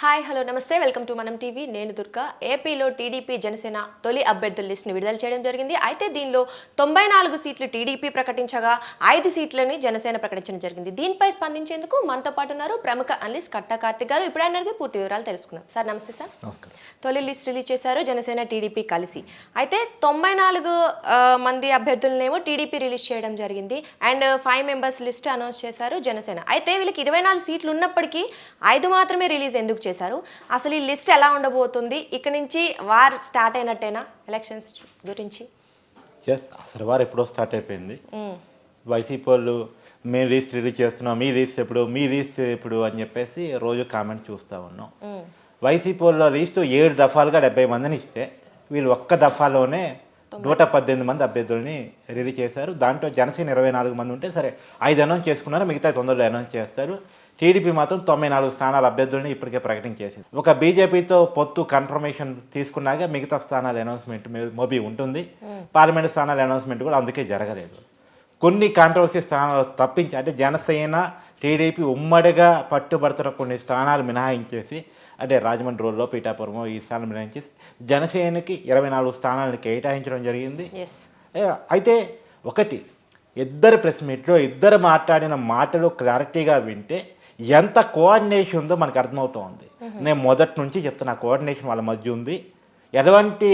Hi hello నమస్తే. Welcome to మనం TV నేను దుర్గా. ఏపీలో టీడీపీ జనసేన తొలి అభ్యర్థుల లిస్ట్ని విడుదల చేయడం జరిగింది. అయితే దీనిలో తొంభై నాలుగు సీట్లు టీడీపీ ప్రకటించగా ఐదు సీట్లని జనసేన ప్రకటించడం జరిగింది. దీనిపై స్పందించేందుకు మనతో పాటు ఉన్నారు ప్రముఖ అనలిస్ట్ కట్టా కార్తిక్ గారు. ఇప్పుడు ఆయన పూర్తి వివరాలు తెలుసుకుందాం. సార్ నమస్తే సార్. తొలి లిస్ట్ రిలీజ్ చేశారు జనసేన టీడీపీ కలిసి. అయితే తొంభై నాలుగు మంది అభ్యర్థులనేమో టీడీపీ రిలీజ్ చేయడం జరిగింది. And five members list announce చేశారు జనసేన. అయితే వీళ్ళకి ఇరవై నాలుగు సీట్లు ఉన్నప్పటికీ ఐదు మాత్రమే రిలీజ్ ఎందుకు చేశారు. అసలు ఈ లిస్ట్ ఎలా ఉండబోతుంది? ఇక నుంచి వార్ స్టార్ట్ అయినట్టేనా ఎలక్షన్స్ గురించి? ఎస్ అసలు వారు ఎప్పుడో స్టార్ట్ అయిపోయింది. వైసీపీ వాళ్ళు మేము లిస్ట్ రిలీజ్ చేస్తున్నాం మీ లిస్ట్ ఎప్పుడు మీ లిస్ట్ ఎప్పుడు అని చెప్పేసి రోజు కామెంట్ చూస్తూ ఉన్నాం. వైసీపీ వాళ్ళ లిస్టు ఏడు దఫాలుగా డెబ్బై మందిని ఇస్తే వీళ్ళు ఒక్క దఫాలోనే నూట పద్దెనిమిది మంది అభ్యర్థుల్ని రిలీజ్ చేశారు. దాంట్లో జనసేన ఇరవై నాలుగు మంది ఉంటే సరే ఐదు అనౌన్స్ చేసుకున్నారు మిగతా తొందరలో అనౌన్స్ చేస్తారు. టీడీపీ మాత్రం తొంభై నాలుగు స్థానాల అభ్యర్థుల్ని ఇప్పటికే ప్రకటించేసింది. ఒక బీజేపీతో పొత్తు కన్ఫర్మేషన్ తీసుకున్నాక మిగతా స్థానాల అనౌన్స్మెంట్ మోబీ ఉంటుంది. పార్లమెంట్ స్థానాల అనౌన్స్మెంట్ కూడా అందుకే జరగలేదు. కొన్ని కాంట్రవర్సీ స్థానాలు తప్పించి అంటే జనసేన టీడీపీ ఉమ్మడిగా పట్టుబడుతున్న కొన్ని స్థానాలు మినహాయించేసి అంటే రాజమండ్రి రోడ్లో పీఠాపురమో ఈ స్థానాలు మినహాయించేసి జనసేనకి ఇరవై నాలుగు స్థానాలను కేటాయించడం జరిగింది. అయితే ఒకటి ఇద్దరు ప్రెస్ మీట్లో ఇద్దరు మాట్లాడిన మాటలు క్లారిటీగా వింటే ఎంత కోఆర్డినేషన్ ఉందో మనకు అర్థమవుతోంది. నేను మొదటి నుంచి చెప్తున్నా కోఆర్డినేషన్ వాళ్ళ మధ్య ఉంది. ఎలాంటి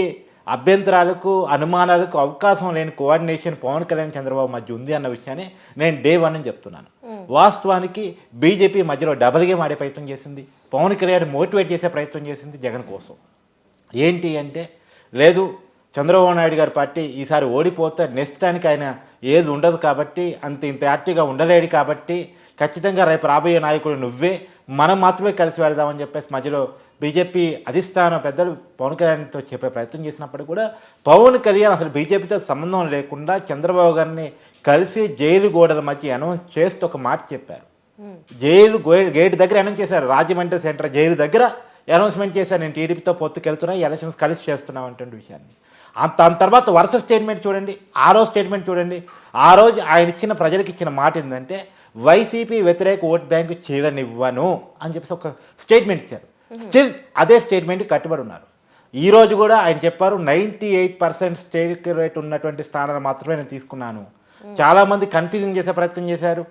అభ్యంతరాలకు అనుమానాలకు అవకాశం లేని కోఆర్డినేషన్ పవన్ కళ్యాణ్ చంద్రబాబు మధ్య ఉంది అన్న విషయాన్ని నేను డే వన్ అని చెప్తున్నాను. వాస్తవానికి బీజేపీ మధ్యలో డబల్ గేమ్ ఆడే ప్రయత్నం చేసింది. పవన్ కళ్యాణ్ మోటివేట్ చేసే ప్రయత్నం చేసింది జగన్ కోసం. ఏంటి అంటే లేదు చంద్రబాబు నాయుడు గారి పార్టీ ఈసారి ఓడిపోతే నెక్స్ట్ ఆయన ఏది ఉండదు కాబట్టి అంత ఇంత యాక్టివ్గా ఉండలేడు కాబట్టి ఖచ్చితంగా రేపు రాబోయే నాయకుడు నువ్వే. మనం మాత్రమే కలిసి వెళ్దామని చెప్పేసి మధ్యలో బీజేపీ అధిష్టానం పెద్దలు పవన్ కళ్యాణ్తో చెప్పే ప్రయత్నం చేసినప్పుడు కూడా పవన్ కళ్యాణ్ అసలు బీజేపీతో సంబంధం లేకుండా చంద్రబాబు గారిని కలిసి జైలు గోడల మధ్య అనౌన్స్ చేస్తూ ఒక మాట చెప్పారు. జైలు గేట్ దగ్గర అనౌన్స్ చేశారు. రాజమండ్రి సెంటర్ జైలు దగ్గర అనౌన్స్మెంట్ చేశారు. నేను టీడీపీతో పొత్తుకెళ్తున్నా ఎలక్షన్స్ కలిసి చేస్తున్నాం విషయాన్ని. దాని తర్వాత వరుస స్టేట్మెంట్ చూడండి ఆ రోజు స్టేట్మెంట్ చూడండి. ఆ రోజు ఆయన ఇచ్చిన ప్రజలకు ఇచ్చిన మాట ఏంటంటే వైసీపీ వ్యతిరేక ఓట్ బ్యాంకు చీరనివ్వను అని చెప్పేసి ఒక స్టేట్మెంట్ ఇచ్చారు. స్టిల్ అదే స్టేట్మెంట్ కట్టుబడి ఉన్నారు. ఈ రోజు కూడా ఆయన చెప్పారు ninety eight percent strike rate ఉన్నటువంటి స్థానాలు మాత్రమే నేను తీసుకున్నాను. చాలా మంది కన్ఫ్యూజింగ్ చేసే ప్రయత్నం చేశారు.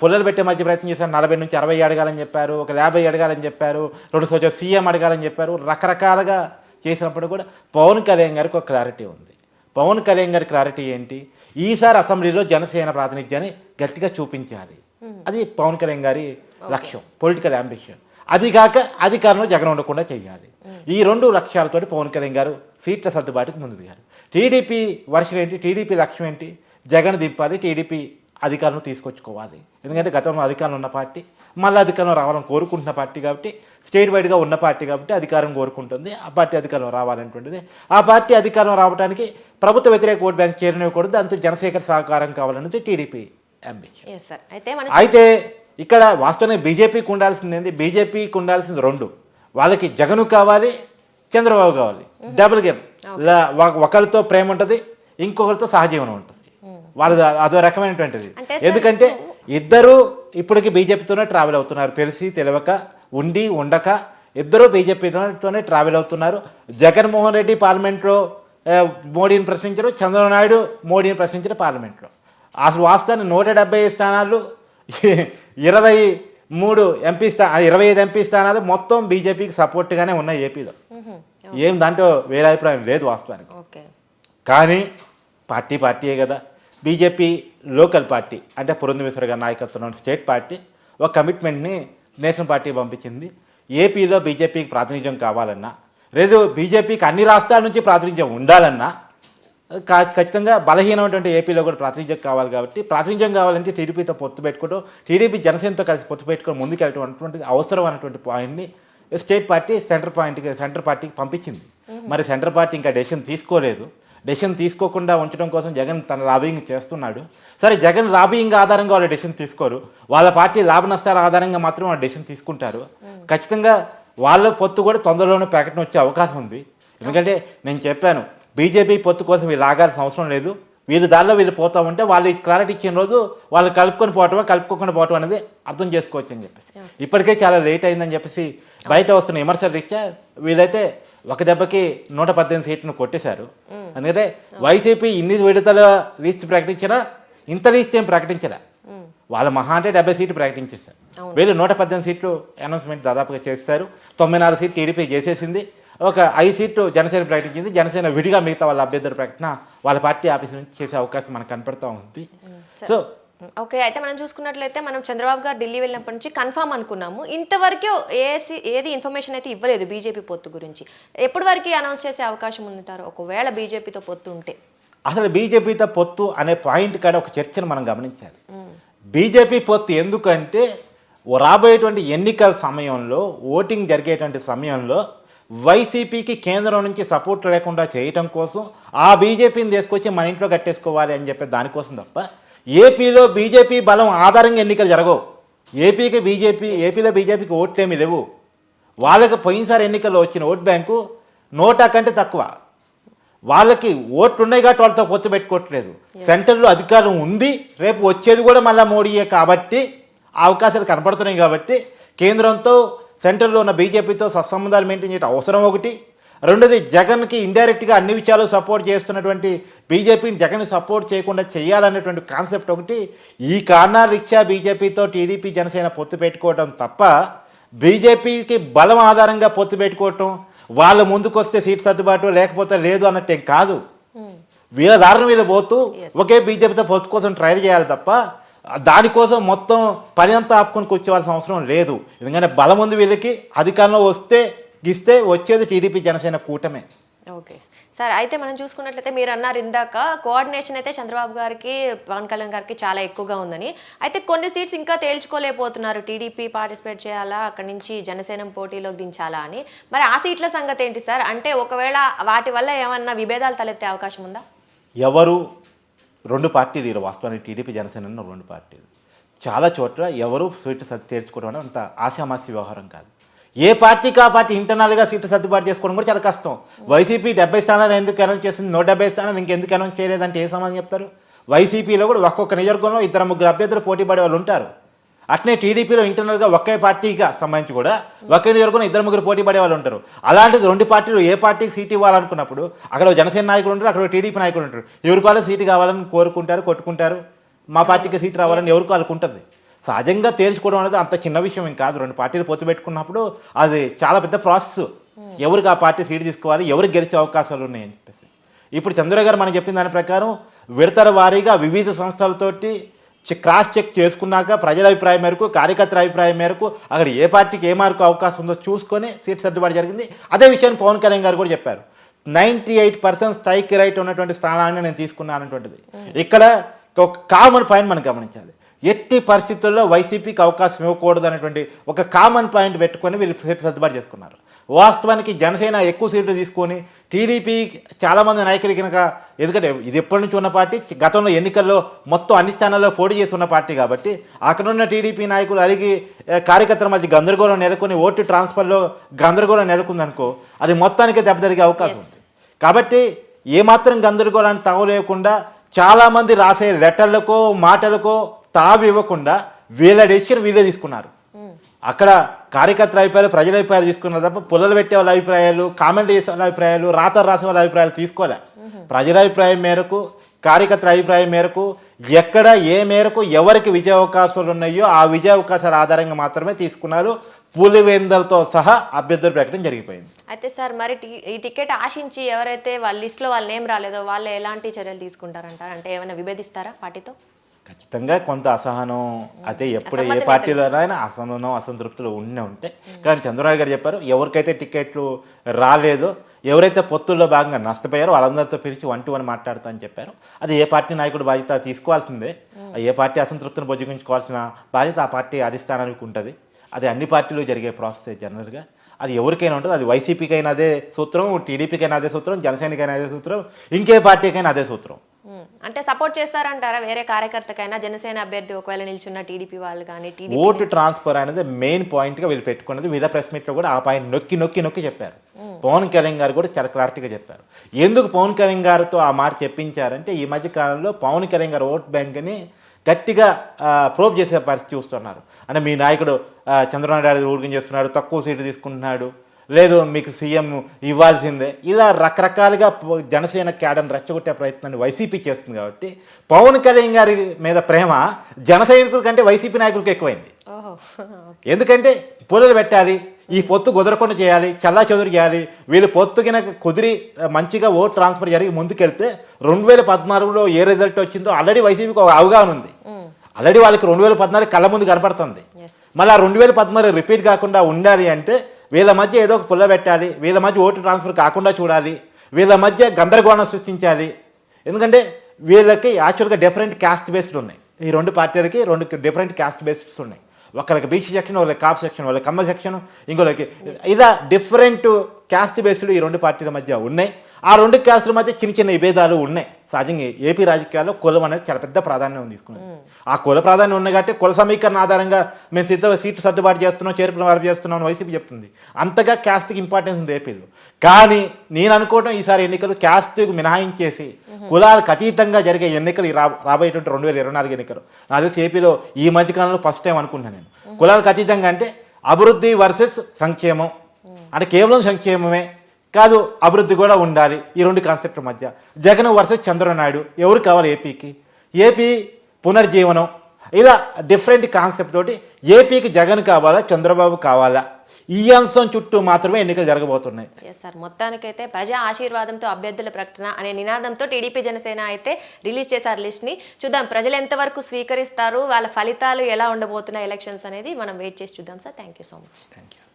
పుల్లలు పెట్టే మధ్య ప్రయత్నం చేశారు. నలభై నుంచి అరవై అడగాలని చెప్పారు ఒక యాభై అడగాలని చెప్పారు రెండు సంవత్సరాలు సీఎం అడగాలని చెప్పారు. రకరకాలుగా చేసినప్పుడు కూడా పవన్ కళ్యాణ్ గారికి ఒక క్లారిటీ ఉంది. పవన్ కళ్యాణ్ గారి క్లారిటీ ఏంటి? ఈసారి అసెంబ్లీలో జనసేన ప్రాతినిధ్యాన్ని గట్టిగా చూపించాలి. అది పవన్ కళ్యాణ్ గారి లక్ష్యం పొలిటికల్ అంబిషన్ అది కాక అధికారంలో జగన్ ఉండకుండా చేయాలి. ఈ రెండు లక్ష్యాలతోటి పవన్ కళ్యాణ్ గారు సీట్ల సర్దుబాటుకు ముందు దిగారు టీడీపీ వర్షన్ ఏంటి? టీడీపీ లక్ష్యం ఏంటి? జగన్ దింపాలి టీడీపీ అధికారంలో తీసుకొచ్చుకోవాలి. ఎందుకంటే గతంలో అధికారంలో ఉన్న పార్టీ మళ్ళీ అధికారంలో రావాలని కోరుకుంటున్న పార్టీ కాబట్టి స్టేట్ వైడ్గా ఉన్న పార్టీ కాబట్టి అధికారం కోరుకుంటుంది. ఆ పార్టీ అధికారంలో రావాలనేటువంటిది. ఆ పార్టీ అధికారం రావడానికి ప్రభుత్వ వ్యతిరేక ఓట్ బ్యాంక్ చేరనివ్వకూడదు. దాంతో జనశేఖర్ సహకారం కావాలనేది టీడీపీ అంబిషన్ అయితే ఇక్కడ వాస్తవానికి బీజేపీకి ఉండాల్సింది ఏంది? బీజేపీకి ఉండాల్సింది రెండు. వాళ్ళకి జగను కావాలి చంద్రబాబు కావాలి. డబుల్ గేమ్ ఒకరితో ప్రేమ ఉంటుంది ఇంకొకరితో సహజీవనం ఉంటుంది. వాళ్ళది అదో రకమైనటువంటిది. ఎందుకంటే ఇద్దరు ఇప్పటికి బీజేపీతోనే ట్రావెల్ అవుతున్నారు. తెలిసి తెలియక ఉండి ఉండక ఇద్దరు బీజేపీతోనే ట్రావెల్ అవుతున్నారు. జగన్మోహన్ రెడ్డి పార్లమెంట్లో మోడీని ప్రశ్నించారు చంద్రబాబు నాయుడు మోడీని ప్రశ్నించారు పార్లమెంట్లో. అసలు వాస్తవాన్ని నూట డెబ్బై స్థానాలు ఇరవై మూడు ఎంపీ స్థా ఇరవై ఐదు ఎంపీ స్థానాలు మొత్తం బీజేపీకి సపోర్ట్గానే ఉన్నాయి ఏపీలో. ఏం దాంట్లో వేరే అభిప్రాయం లేదు వాస్తవానికి. కానీ పార్టీ పార్టీయే కదా. బీజేపీ లోకల్ పార్టీ అంటే పురంధేశ్వర గారి నాయకత్వంలో స్టేట్ పార్టీ ఒక కమిట్మెంట్ని నేషనల్ పార్టీ పంపించింది. ఏపీలో బీజేపీకి ప్రాతినిధ్యం కావాలన్నా లేదు బీజేపీకి అన్ని రాష్ట్రాల నుంచి ప్రాతినిధ్యం ఉండాలన్నా కా- ఖచ్చితంగా బలహీనమైనటువంటి ఏపీలో కూడా ప్రాతినిధ్యం కావాలి కాబట్టి ప్రాతినిధ్యం కావాలంటే టీడీపీతో పొత్తు పెట్టుకోవడం టీడీపీ జనసేనతో కలిసి పొత్తు పెట్టుకొని ముందుకెళ్ళటం అటువంటి అవసరం అన్నటువంటి పాయింట్ని స్టేట్ పార్టీ సెంటర్ పాయింట్కి సెంటర్ పార్టీకి పంపించింది. మరి సెంటర్ పార్టీ ఇంకా డెసిషన్ తీసుకోలేదు. డెసిషన్ తీసుకోకుండా ఉంచడం కోసం జగన్ తన లాబింగ్ చేస్తున్నాడు. సరే జగన్ లాబింగ్ ఆధారంగా వాళ్ళు డెసిషన్ తీసుకోరు. వాళ్ళ పార్టీ లాభ నష్టాల ఆధారంగా మాత్రం వాళ్ళు డెసిషన్ తీసుకుంటారు. ఖచ్చితంగా వాళ్ళ పొత్తు కూడా తొందరలోనే ప్రకటన వచ్చే అవకాశం ఉంది. ఎందుకంటే నేను చెప్పాను బీజేపీ పొత్తు కోసం వీళ్ళు ఆగాల్సిన అవసరం లేదు. వీళ్ళు దారిలో వీళ్ళు పోతా ఉంటే వాళ్ళు క్లారిటీ ఇచ్చిన రోజు వాళ్ళు కలుపుకొని పోవటమో కలుపుకోకుండా పోవటం అనేది అర్థం చేసుకోవచ్చు అని చెప్పేసి. ఇప్పటికే చాలా లేట్ అయిందని చెప్పేసి బయట వస్తున్న విమర్శలు రీత్యా వీళ్ళైతే ఒక దెబ్బకి నూట పద్దెనిమిది సీట్లను కొట్టేశారు. అందుకంటే వైసీపీ ఇన్ని విడతల లిస్ట్ ప్రకటించినా ఇంత లిస్ట్ ఏం ప్రకటించలే. వాళ్ళ మహా అంటే డెబ్బై సీట్లు ప్రకటించేశారు. వీళ్ళు నూట పద్దెనిమిది సీట్లు అనౌన్స్మెంట్ దాదాపుగా చేస్తారు తొంభై నాలుగు సీట్లు టీడీపీ చేసేసింది. ఒక ఐదు సీట్లు జనసేన ప్రకటించింది. జనసేన విడిగా మిగతా వాళ్ళ అభ్యర్థుల ప్రకటన వాళ్ళ పార్టీ ఆఫీస్ నుంచి చేసే అవకాశం మనకు కనపడతా ఉంది. సో ఓకే అయితే మనం చూసుకున్నట్లయితే మనం చంద్రబాబు గారు ఢిల్లీ వెళ్ళినప్పటి నుంచి కన్ఫామ్ అనుకున్నాము. ఇంతవరకు ఏసి ఏది ఇన్ఫర్మేషన్ అయితే ఇవ్వలేదు బీజేపీ పొత్తు గురించి. ఎప్పటి వరకు అనౌన్స్ చేసే అవకాశం ఉందంటారు? ఒకవేళ బీజేపీతో పొత్తు ఉంటే. అసలు బీజేపీతో పొత్తు అనే పాయింట్ కాడ ఒక చర్చను మనం గమనించాలి. బీజేపీ పొత్తు ఎందుకంటే రాబోయేటువంటి ఎన్నికల సమయంలో ఓటింగ్ జరిగేటువంటి సమయంలో వైసీపీకి కేంద్రం నుంచి సపోర్ట్ లేకుండా చేయటం కోసం ఆ బీజేపీని తీసుకొచ్చి మన ఇంట్లో కట్టేసుకోవాలి అని చెప్పే దానికోసం తప్ప ఏపీలో బీజేపీ బలం ఆధారంగా ఎన్నికలు జరగవు. ఏపీకి బీజేపీ ఏపీలో బీజేపీకి ఓట్లేమీ లేవు. వాళ్ళకి పోయినసారి ఎన్నికల్లో వచ్చిన ఓట్ బ్యాంకు నోటా కంటే తక్కువ. వాళ్ళకి ఓట్లు ఉన్నాయి కాబట్టి వాళ్ళతో పొత్తు పెట్టుకోవట్లేదు. సెంటర్లో అధికారం ఉంది. రేపు వచ్చేది కూడా మళ్ళీ మోడీయే కాబట్టి అవకాశాలు కనపడుతున్నాయి కాబట్టి కేంద్రంతో సెంటర్లో ఉన్న బీజేపీతో సత్సంబంధాలు మెయింటైన్ చేయడం అవసరం ఒకటి. రెండోది జగన్కి ఇండైరెక్ట్గా అన్ని విషయాలు సపోర్ట్ చేస్తున్నటువంటి బీజేపీని జగన్ సపోర్ట్ చేయకుండా చేయాలనేటువంటి కాన్సెప్ట్ ఒకటి. ఈ కారణాల రీత్యా బీజేపీతో టీడీపీ జనసేన పొత్తు పెట్టుకోవడం తప్ప బీజేపీకి బలం ఆధారంగా పొత్తు పెట్టుకోవటం వాళ్ళ ముందుకు వస్తే సీట్ సర్దుబాటు లేకపోతే లేదు అన్నట్టేం కాదు. వీళ్ళ దారిని వీళ్ళు పోతూ ఒకే బీజేపీతో పొత్తు కోసం ట్రై చేయాలి తప్ప దానికోసం మొత్తం పని అంతా ఆపుకొని కూర్చోవాల్సిన అవసరం లేదు. ఎందుకంటే బలం ఉంది వీళ్ళకి అధికారంలో వస్తే గిస్తే వచ్చేది టీడీపీ జనసేన కూటమే. ఓకే. సార్ అయితే మనం చూసుకున్నట్లయితే మీరు అన్నారు ఇందాక కోఆర్డినేషన్ అయితే చంద్రబాబు గారికి పవన్ కళ్యాణ్ గారికి చాలా ఎక్కువగా ఉందని. అయితే కొన్ని సీట్స్ ఇంకా తేల్చుకోలేకపోతున్నారు. టీడీపీ పార్టిసిపేట్ చేయాలా అక్కడి నుంచి జనసేన పోటీలోకి దించాలా అని. మరి ఆ సీట్ల సంగతి ఏంటి సార్? అంటే ఒకవేళ వాటి వల్ల ఏమన్నా విభేదాలు తలెత్తే అవకాశం ఉందా? ఎవరు రెండు పార్టీలు ఈ వాస్తవానికి టీడీపీ జనసేన రెండు పార్టీలు. చాలా చోట్ల ఎవరు సీటు సర్ది తీర్చుకోవడం అనేది అంత ఆశామాసి వ్యవహారం కాదు. ఏ పార్టీకి ఆ పార్టీ ఇంటర్నల్గా సీటు సర్దుబాటు చేసుకోవడం కూడా చాలా కష్టం. వైసీపీ డెబ్బై స్థానాలు ఎందుకు అనౌన్స్ చేసింది? నూట డెబ్బై స్థానాలు ఇంకెందుకు అనౌన్స్ చేయలేదంటే ఏ సమాధానం చెప్తారు? వైసీపీలో కూడా ఒక్కొక్క నియోజకవర్గంలో ఇద్దరు ముగ్గురు అభ్యర్థులు పోటీ పడే వాళ్ళు ఉంటారు. అట్నే టీడీపీలో ఇంటర్నల్గా ఒకే పార్టీగా సంబంధించి కూడా ఒకే నియోజకవర్గంలో ఇద్దరు ముగ్గురు పోటీ పడే వాళ్ళు ఉంటారు. అలాంటిది రెండు పార్టీలు ఏ పార్టీకి సీట్ ఇవ్వాలనుకున్నప్పుడు అక్కడ జనసేన నాయకులు ఉంటారు అక్కడ టీడీపీ నాయకులు ఉంటారు. ఎవరికి వాళ్ళు సీటు కావాలని కోరుకుంటారు కొట్టుకుంటారు? మా పార్టీకి సీట్ రావాలని ఎవరికి వాళ్ళకు ఉంటుంది? సహజంగా తేల్చుకోవడం అనేది అంత చిన్న విషయం ఏం కాదు. రెండు పార్టీలు పొత్తు పెట్టుకున్నప్పుడు అది చాలా పెద్ద ప్రాసెస్. ఎవరికి ఆ పార్టీ సీటు తీసుకోవాలి ఎవరికి గెలిచే అవకాశాలు ఉన్నాయని చెప్పేసి. ఇప్పుడు చంద్ర గారు మనం చెప్పిన దాని ప్రకారం విడతల వారీగా వివిధ సంస్థలతోటి క్రాస్ చెక్ చేసుకున్నాక ప్రజల అభిప్రాయం మేరకు కార్యకర్తల అభిప్రాయం మేరకు అక్కడ ఏ పార్టీకి ఏ మార్కు అవకాశం ఉందో చూసుకొని సీట్ సర్దుబాటు జరిగింది. అదే విషయాన్ని పవన్ కళ్యాణ్ గారు కూడా చెప్పారు. Ninety eight percent strike rate ఉన్నటువంటి స్థానాన్ని నేను తీసుకున్నాను అనేటువంటిది ఇక్కడ ఒక కామన్ పాయింట్ మనం గమనించాలి. ఎట్టి పరిస్థితుల్లో వైసీపీకి అవకాశం ఇవ్వకూడదు అనేటువంటి ఒక కామన్ పాయింట్ పెట్టుకొని వీళ్ళు సీట్ సర్దుబాటు చేసుకున్నారు. వాస్తవానికి జనసేన ఎక్కువ సీట్లు తీసుకొని టీడీపీ చాలామంది నాయకులు కనుక ఎందుకంటే ఇది ఎప్పటి నుంచి ఉన్న పార్టీ గతంలో ఎన్నికల్లో మొత్తం అన్ని స్థానాల్లో పోటీ చేసి ఉన్న పార్టీ కాబట్టి అక్కడ ఉన్న టీడీపీ నాయకులు అడిగి కార్యకర్తల మధ్య గందరగోళం నెలకొని ఓటు ట్రాన్స్ఫర్లో గందరగోళం నెలకొందనుకో అది మొత్తానికి దెబ్బతిరిగే అవకాశం ఉంది. కాబట్టి ఏమాత్రం గందరగోళాన్ని తావలేకుండా చాలామంది రాసే లెటర్లకో మాటలకో తావి ఇవ్వకుండా వీళ్ళ డెసిషన్ వీళ్ళే తీసుకున్నారు. అక్కడ కార్యకర్తల అభిప్రాయాలు ప్రజల అభిప్రాయాలు తీసుకున్నారు తప్ప పుల్లలు పెట్టే వాళ్ళ అభిప్రాయాలు కామెంట్ చేసే వాళ్ళ అభిప్రాయాలు రాత రాసే వాళ్ళ అభిప్రాయాలు తీసుకోలే. ప్రజల అభిప్రాయం మేరకు కార్యకర్తల అభిప్రాయం మేరకు ఎక్కడ ఏ మేరకు ఎవరికి విజయ అవకాశాలు ఉన్నాయో ఆ విజయ అవకాశాల ఆధారంగా మాత్రమే తీసుకున్నారు. పులివేందలతో సహా అభ్యర్థుల ప్రకటన జరిగిపోయింది. అయితే సార్ మరి ఈ టికెట్ ఆశించి ఎవరైతే వాళ్ళ లిస్ట్లో వాళ్ళ నేమ్ రాలేదో వాళ్ళు ఎలాంటి చర్యలు తీసుకుంటారంటారు? అంటే ఏమైనా విభేదిస్తారా పార్టీతో ఖచ్చితంగా కొంత అసహనం అయితే ఎప్పుడు ఏ పార్టీలో అయినా అసహనం అసంతృప్తులు ఉండే ఉంటాయి కానీ చంద్రబాబు గారు చెప్పారు ఎవరికైతే టికెట్లు రాలేదో ఎవరైతే పొత్తుల్లో భాగంగా నష్టపోయారో వాళ్ళందరితో పిలిచి వన్ టు వన్ మాట్లాడుతా అని చెప్పారు. అది ఏ పార్టీ నాయకుడు బాధ్యత తీసుకోవాల్సిందే. ఏ పార్టీ అసంతృప్తిని బొజ్జగించుకోవాల్సిన బాధ్యత ఆ పార్టీ అధిష్టానానికి ఉంటుంది. అది అన్ని పార్టీలు జరిగే ప్రాసెస్ జనరల్గా. అది ఎవరికైనా ఉంటుంది. అది వైసీపీకైనా అదే సూత్రం టీడీపీకైనా అదే సూత్రం జనసేనకైనా అదే సూత్రం ఇంకే పార్టీకైనా అదే సూత్రం. అంటే సపోర్ట్ చేస్తారంటారా వేరే కార్యకర్తకైనా? జనసేన అభ్యర్థి ఒకవేళ నిల్చున్న టీడీపీ వాళ్ళు కానీ ఓటు ట్రాన్స్ఫర్ అనేది మెయిన్ పాయింట్గా వీళ్ళు పెట్టుకున్నది. వివిధ ప్రెస్ మీట్లో కూడా ఆ పాయింట్ నొక్కి నొక్కి నొక్కి చెప్పారు. పవన్ కళ్యాణ్ గారు కూడా చాలా క్లారిటీగా చెప్పారు. ఎందుకు పవన్ కళ్యాణ్ గారితో ఆ మాట చెప్పించారంటే ఈ మధ్య కాలంలో పవన్ కళ్యాణ్ గారు ఓట్ బ్యాంక్ని గట్టిగా ప్రోబ్ చేసే పరిస్థితి చూస్తున్నారు. అంటే మీ నాయకుడు చంద్రబాబు నాయుడు ఊరికం చేస్తున్నాడు తక్కువ సీటు తీసుకుంటున్నాడు. లేదు మీకు సీఎం ఇవ్వాల్సిందే. ఇలా రకరకాలుగా జనసేన క్యాడర్ని రెచ్చగొట్టే ప్రయత్నాన్ని వైసీపీ చేస్తుంది కాబట్టి పవన్ కళ్యాణ్ గారి మీద ప్రేమ జన సైనికుల కంటే వైసీపీ నాయకులకు ఎక్కువైంది. ఎందుకంటే పొలలు పెట్టాలి ఈ పొత్తు కుదరకుండా చేయాలి చల్లా చెదురు చేయాలి వీళ్ళు పొత్తు కింద కుదిరి మంచిగా ఓట్ ట్రాన్స్ఫర్ జరిగి ముందుకెళ్తే రెండు వేల పద్నాలుగులో ఏ రిజల్ట్ వచ్చిందో ఆల్రెడీ వైసీపీకి ఒక అవగాహన ఉంది. ఆల్రెడీ వాళ్ళకి రెండు వేల పద్నాలుగు కళ్ళ ముందు కనపడుతుంది. మళ్ళీ ఆ రెండు వేల పద్నాలుగు రిపీట్ కాకుండా ఉండాలి అంటే వీళ్ళ మధ్య ఏదో ఒక పుల్ల పెట్టాలి వీళ్ళ మధ్య ఓటు ట్రాన్స్ఫర్ కాకుండా చూడాలి వీళ్ళ మధ్య గందరగోళం సృష్టించాలి. ఎందుకంటే వీళ్ళకి యాక్చువల్గా డిఫరెంట్ క్యాస్ట్ బేస్డ్ ఉన్నాయి. ఈ రెండు పార్టీలకి రెండు డిఫరెంట్ క్యాస్ట్ బేస్డ్స్ ఉన్నాయి. ఒకరికి బీసీ సెక్షన్ వాళ్ళకి కాప్ సెక్షన్ వాళ్ళకి కమ్మ సెక్షన్ ఇంకోళ్ళకి ఇలా డిఫరెంట్ క్యాస్ట్ బేస్డ్ ఈ రెండు పార్టీల మధ్య ఉన్నాయి. ఆ రెండు క్యాస్టుల మధ్య చిన్న చిన్న విభేదాలు ఉన్నాయి. సహజంగా ఏపీ రాజకీయాల్లో కులం అనేది చాలా పెద్ద ప్రాధాన్యం తీసుకున్నది. ఆ కుల ప్రాధాన్యం ఉంది కాబట్టి కుల సమీకరణ ఆధారంగా మేము సిద్ధ సీట్లు సర్దుబాటు చేస్తున్నాం చేర్పులు మార్పు చేస్తున్నాం అని వైసీపీ చెప్తుంది. అంతగా క్యాస్ట్కి ఇంపార్టెన్స్ ఉంది ఏపీలో. కానీ నేను అనుకోవడం ఈసారి ఎన్నికలు క్యాస్ట్ మినహాయించేసి కులాలకు అతీతంగా జరిగే ఎన్నికలు రా రాబోయేటువంటి రెండు వేల ఇరవై నాలుగు ఎన్నికలు. నాకు తెలిసి ఏపీలో ఈ మధ్యకాలంలో ఫస్ట్ టైం అనుకుంటున్నాను నేను. కులాలకు అతీతంగా అంటే అభివృద్ధి వర్సెస్ సంక్షేమం. అంటే కేవలం సంక్షేమమే. కాదు అభివృద్ధి కూడా ఉండాలి ఈ రెండు కాన్సెప్ట్ మధ్య. జగన్ వర్సెస్ చంద్రబాబు నాయుడు ఎవరు కావాలి ఏపీకి? ఏపీ పునర్జీవనం ఇలా డిఫరెంట్ కాన్సెప్ట్ తోటి ఏపీకి జగన్ కావాలా చంద్రబాబు కావాలా? ఈ అంశం చుట్టూ మాత్రమే ఎన్నికలు జరగబోతున్నాయి. ఎస్ సార్ మొత్తానికైతే ప్రజా ఆశీర్వాదంతో అభ్యర్థుల ప్రకటన అనే నినాదంతో టీడీపీ జనసేన అయితే రిలీజ్ చేశారు లిస్ట్ని చూద్దాం ప్రజలు ఎంతవరకు స్వీకరిస్తారు వాళ్ళ ఫలితాలు ఎలా ఉండబోతున్నాయి ఎలక్షన్స్ అనేది మనం వెయిట్ చేసి చూద్దాం sir thank you so much thank you